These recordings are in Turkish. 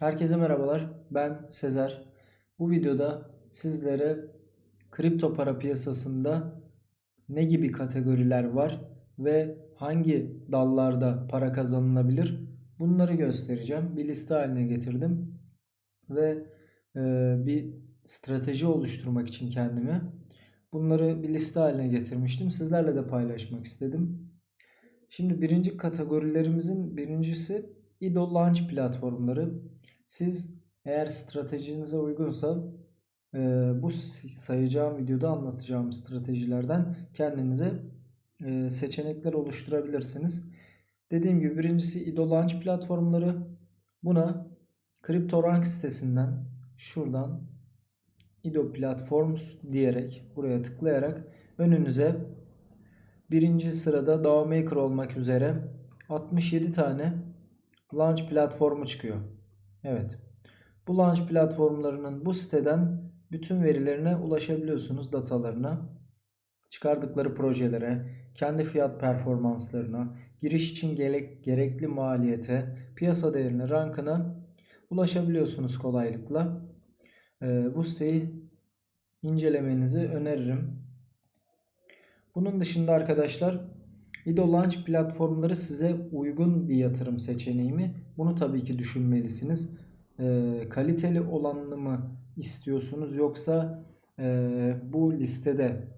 Herkese merhabalar. Ben Sezer. Bu videoda sizlere kripto para piyasasında ne gibi kategoriler var ve hangi dallarda para kazanılabilir bunları göstereceğim. Bir liste haline getirdim ve e, bir strateji oluşturmak için kendime bunları bir liste haline getirmiştim. Sizlerle de paylaşmak istedim. Şimdi birinci kategorilerimizin birincisi IDO Launch platformları. Siz eğer stratejinize uygunsa e, bu sayacağım videoda anlatacağım stratejilerden kendinize e, seçenekler oluşturabilirsiniz. Dediğim gibi birincisi IDO Launch platformları. Buna CryptoRank sitesinden şuradan IDO Platforms diyerek buraya tıklayarak önünüze birinci sırada DAO olmak üzere 67 tane launch platformu çıkıyor. Evet. Bu launch platformlarının bu siteden bütün verilerine ulaşabiliyorsunuz datalarına. Çıkardıkları projelere, kendi fiyat performanslarına, giriş için gerekli maliyete, piyasa değerine, rankına ulaşabiliyorsunuz kolaylıkla. Ee, bu siteyi incelemenizi öneririm. Bunun dışında arkadaşlar IDO Launch platformları size uygun bir yatırım seçeneği mi? Bunu tabii ki düşünmelisiniz. E, kaliteli olanını mı istiyorsunuz yoksa e, bu listede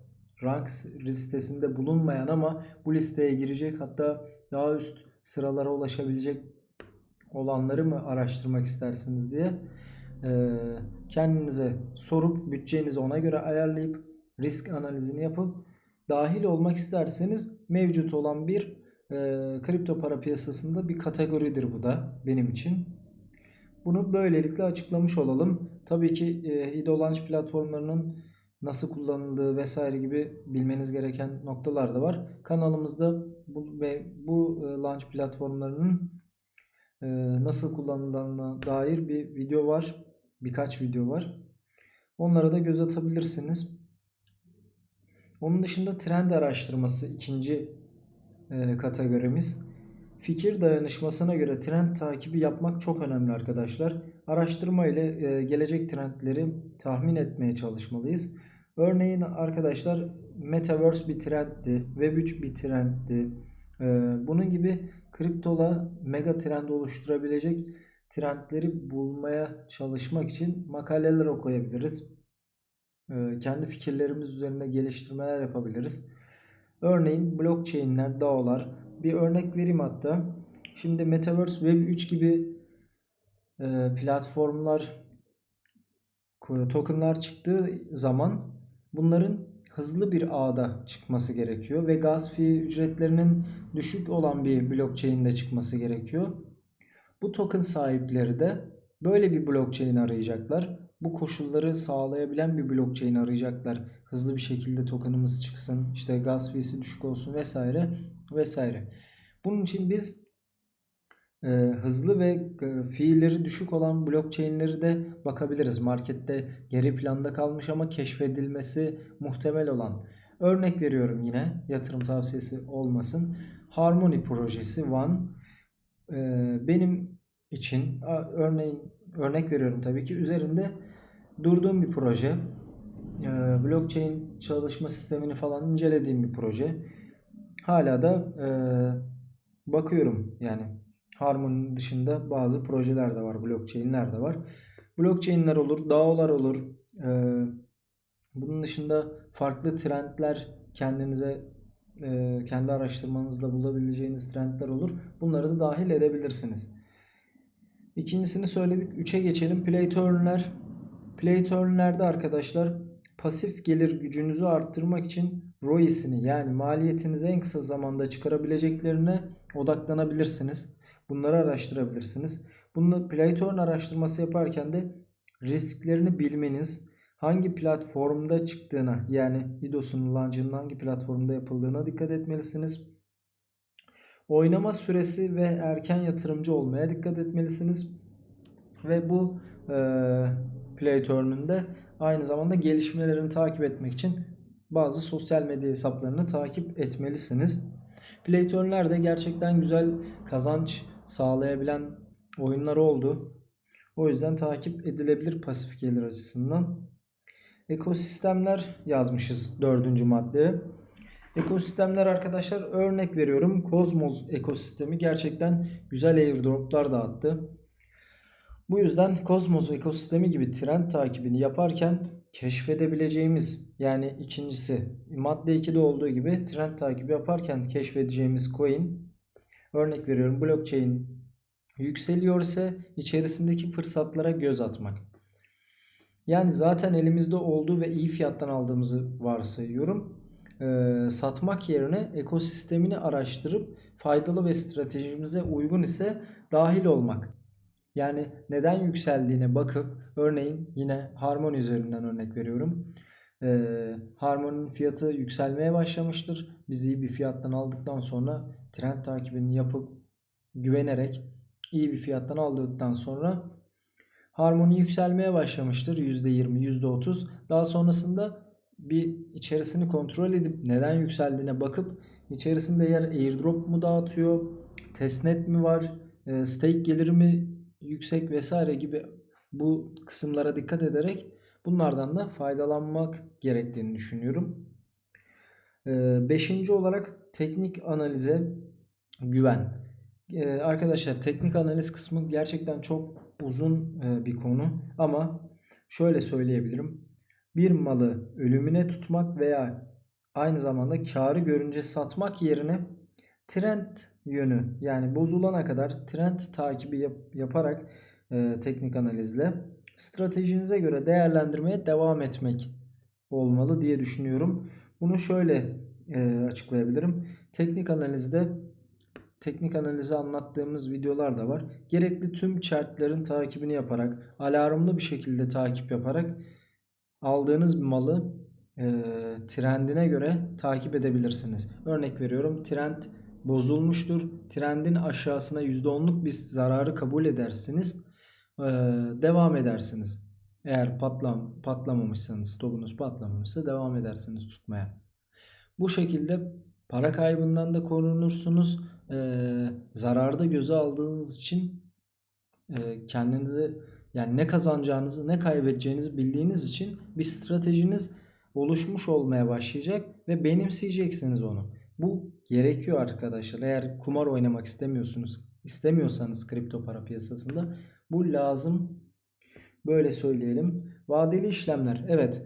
rank listesinde bulunmayan ama bu listeye girecek hatta daha üst sıralara ulaşabilecek olanları mı araştırmak istersiniz diye e, kendinize sorup bütçenizi ona göre ayarlayıp risk analizini yapıp dahil olmak isterseniz mevcut olan bir e, kripto para piyasasında bir kategoridir bu da benim için. Bunu böylelikle açıklamış olalım. Tabii ki e, IDO Launch platformlarının nasıl kullanıldığı vesaire gibi bilmeniz gereken noktalar da var. Kanalımızda bu ve bu e, launch platformlarının e, nasıl kullanıldığına dair bir video var. Birkaç video var. Onlara da göz atabilirsiniz. Onun dışında trend araştırması ikinci e, kategorimiz. Fikir dayanışmasına göre trend takibi yapmak çok önemli arkadaşlar. Araştırma ile e, gelecek trendleri tahmin etmeye çalışmalıyız. Örneğin arkadaşlar Metaverse bir trendti, Web3 bir trendti. E, bunun gibi kriptola mega trend oluşturabilecek trendleri bulmaya çalışmak için makaleler okuyabiliriz. Ee, kendi fikirlerimiz üzerine geliştirmeler yapabiliriz. Örneğin blockchain'ler, DAO'lar. Bir örnek vereyim hatta. Şimdi Metaverse Web 3 gibi e, platformlar tokenlar çıktığı zaman bunların hızlı bir ağda çıkması gerekiyor ve gaz fee ücretlerinin düşük olan bir blockchain'de çıkması gerekiyor. Bu token sahipleri de böyle bir blockchain arayacaklar bu koşulları sağlayabilen bir blockchain arayacaklar. Hızlı bir şekilde tokenımız çıksın, işte gaz fee'si düşük olsun vesaire vesaire. Bunun için biz e, hızlı ve e, fiilleri düşük olan blockchain'leri de bakabiliriz. Markette geri planda kalmış ama keşfedilmesi muhtemel olan. Örnek veriyorum yine yatırım tavsiyesi olmasın. Harmony projesi One e, benim için örneğin örnek veriyorum tabii ki üzerinde durduğum bir proje. Ee, blockchain çalışma sistemini falan incelediğim bir proje. Hala da e, bakıyorum yani Harmony'nin dışında bazı projeler de var, blockchain'ler de var. Blockchain'ler olur, DAO'lar olur. Ee, bunun dışında farklı trendler kendinize e, kendi araştırmanızla bulabileceğiniz trendler olur. Bunları da dahil edebilirsiniz. İkincisini söyledik. Üçe geçelim. Play to earn'ler Play turn'lerde arkadaşlar pasif gelir gücünüzü arttırmak için ROI'sini yani maliyetinizi en kısa zamanda çıkarabileceklerine odaklanabilirsiniz. Bunları araştırabilirsiniz. Bunu Playturn araştırması yaparken de risklerini bilmeniz, hangi platformda çıktığına yani IDOS'un launch'ının hangi platformda yapıldığına dikkat etmelisiniz. Oynama süresi ve erken yatırımcı olmaya dikkat etmelisiniz. Ve bu e, Play Turn'ünde aynı zamanda gelişmelerini takip etmek için bazı sosyal medya hesaplarını takip etmelisiniz. Play Turn'ler gerçekten güzel kazanç sağlayabilen oyunlar oldu. O yüzden takip edilebilir pasif gelir açısından. Ekosistemler yazmışız dördüncü maddeye. Ekosistemler arkadaşlar örnek veriyorum. Kozmos ekosistemi gerçekten güzel airdroplar dağıttı. Bu yüzden Kozmos ekosistemi gibi trend takibini yaparken keşfedebileceğimiz yani ikincisi madde 2'de olduğu gibi trend takibi yaparken keşfedeceğimiz coin örnek veriyorum blockchain yükseliyor ise içerisindeki fırsatlara göz atmak. Yani zaten elimizde olduğu ve iyi fiyattan aldığımızı varsayıyorum. Ee, satmak yerine ekosistemini araştırıp faydalı ve stratejimize uygun ise dahil olmak. Yani neden yükseldiğine bakıp örneğin yine Harmony üzerinden örnek veriyorum. Ee, Harmony'nin fiyatı yükselmeye başlamıştır. Biz iyi bir fiyattan aldıktan sonra trend takibini yapıp güvenerek iyi bir fiyattan aldıktan sonra Harmony yükselmeye başlamıştır. %20, %30. Daha sonrasında bir içerisini kontrol edip neden yükseldiğine bakıp içerisinde yer airdrop mu dağıtıyor, testnet mi var, e, stake geliri mi yüksek vesaire gibi bu kısımlara dikkat ederek bunlardan da faydalanmak gerektiğini düşünüyorum. E, beşinci olarak teknik analize güven. E, arkadaşlar teknik analiz kısmı gerçekten çok uzun bir konu ama şöyle söyleyebilirim bir malı ölümüne tutmak veya aynı zamanda karı görünce satmak yerine trend yönü yani bozulana kadar trend takibi yap, yaparak e, teknik analizle stratejinize göre değerlendirmeye devam etmek olmalı diye düşünüyorum. Bunu şöyle e, açıklayabilirim. Teknik analizde teknik analizi anlattığımız videolar da var. Gerekli tüm chartların takibini yaparak, alarmlı bir şekilde takip yaparak aldığınız malı e, trendine göre takip edebilirsiniz. Örnek veriyorum trend bozulmuştur. Trendin aşağısına %10'luk bir zararı kabul edersiniz. E, devam edersiniz. Eğer patlam patlamamışsanız, stopunuz patlamamışsa devam edersiniz tutmaya. Bu şekilde para kaybından da korunursunuz. E, zararda göze aldığınız için e, kendinizi yani ne kazanacağınızı ne kaybedeceğinizi bildiğiniz için bir stratejiniz oluşmuş olmaya başlayacak ve benimseyeceksiniz onu. Bu gerekiyor arkadaşlar. Eğer kumar oynamak istemiyorsunuz, istemiyorsanız kripto para piyasasında bu lazım. Böyle söyleyelim. Vadeli işlemler. Evet.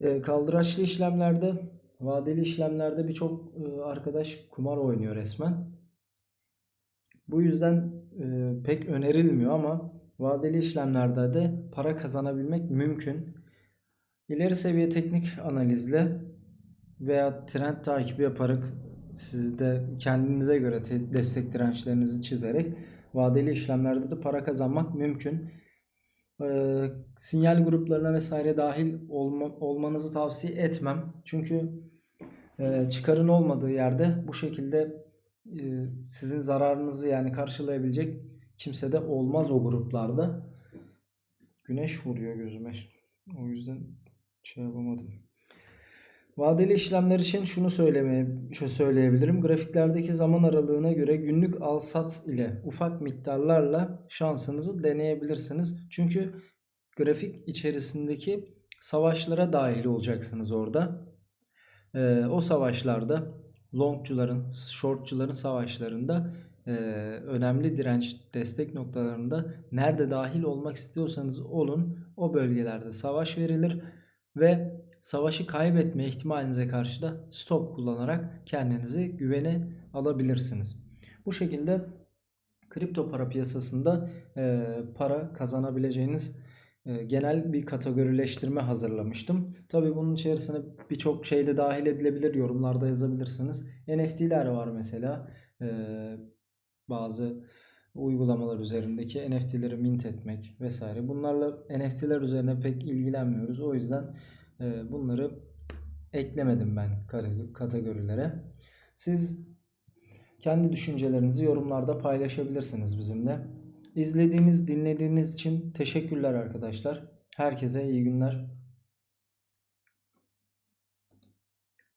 E, kaldıraçlı işlemlerde vadeli işlemlerde birçok e, arkadaş kumar oynuyor resmen. Bu yüzden e, pek önerilmiyor ama vadeli işlemlerde de para kazanabilmek mümkün. İleri seviye teknik analizle veya trend takibi yaparak siz de kendinize göre destek dirençlerinizi çizerek vadeli işlemlerde de para kazanmak mümkün. Ee, sinyal gruplarına vesaire dahil olma, olmanızı tavsiye etmem. Çünkü e, çıkarın olmadığı yerde bu şekilde e, sizin zararınızı yani karşılayabilecek kimse de olmaz o gruplarda. Güneş vuruyor gözüme. O yüzden şey yapamadım. Vadeli işlemler için şunu söylemeye şu söyleyebilirim. Grafiklerdeki zaman aralığına göre günlük al sat ile ufak miktarlarla şansınızı deneyebilirsiniz. Çünkü grafik içerisindeki savaşlara dahil olacaksınız orada. Ee, o savaşlarda longcuların, shortçuların savaşlarında e, önemli direnç destek noktalarında nerede dahil olmak istiyorsanız olun o bölgelerde savaş verilir ve savaşı kaybetme ihtimalinize karşı da stop kullanarak kendinizi güvene alabilirsiniz. Bu şekilde kripto para piyasasında e, para kazanabileceğiniz e, genel bir kategorileştirme hazırlamıştım. Tabi bunun içerisine birçok şey de dahil edilebilir. Yorumlarda yazabilirsiniz. NFT'ler var mesela. E, bazı uygulamalar üzerindeki NFT'leri mint etmek vesaire. Bunlarla NFT'ler üzerine pek ilgilenmiyoruz. O yüzden e, bunları eklemedim ben kategorilere. Siz kendi düşüncelerinizi yorumlarda paylaşabilirsiniz bizimle. İzlediğiniz, dinlediğiniz için teşekkürler arkadaşlar. Herkese iyi günler.